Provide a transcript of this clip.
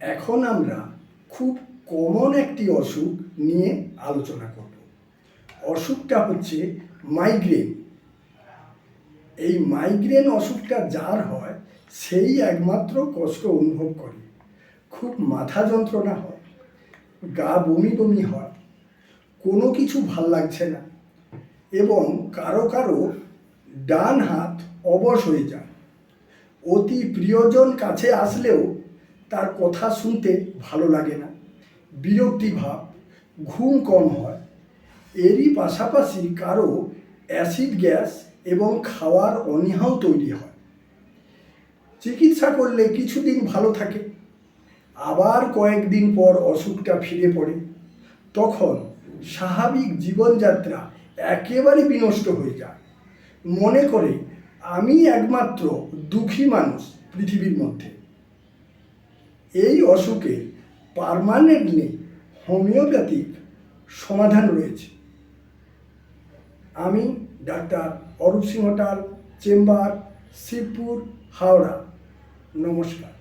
এখন আমরা খুব কমন একটি অসুখ নিয়ে আলোচনা করব। অসুখটা হচ্ছে মাইগ্রেন এই মাইগ্রেন অসুখটা যার হয়, সেই একমাত্র কষ্ট অনুভব করে। খুব মাথা যন্ত্রণা হয়, গা বমি বমি হয়, কোনো কিছু ভালো লাগছে না, এবং কারও কারও ডান হাত অবশ হয়ে যায়। অতি প্রিয়জন কাছে আসলেও তার কথা শুনতে ভালো লাগে না। বিরক্তি ভাব, ঘুম কম হয়। এরই পাশাপাশি কারও অ্যাসিড গ্যাস এবং খাওয়ার অনীহাও তৈরি হয়। চিকিৎসা করলে কিছুদিন ভালো থাকে। আবার কয়েকদিন পর অসুখটা ফিরে পড়ে। তখন স্বাভাবিক জীবনযাত্রা একেবারে বিনষ্ট হয়ে যায়। মনে করে, আমি একমাত্র দুঃখী মানুষ পৃথিবীর মধ্যে। এই অসুখে পারমানেন্টলি হোমিওপ্যাথিক সমাধান রয়েছে। আমি ডাক্তার অরূপ সিংহটাল চেম্বার শিবপুর হাওড়া। নমস্কার।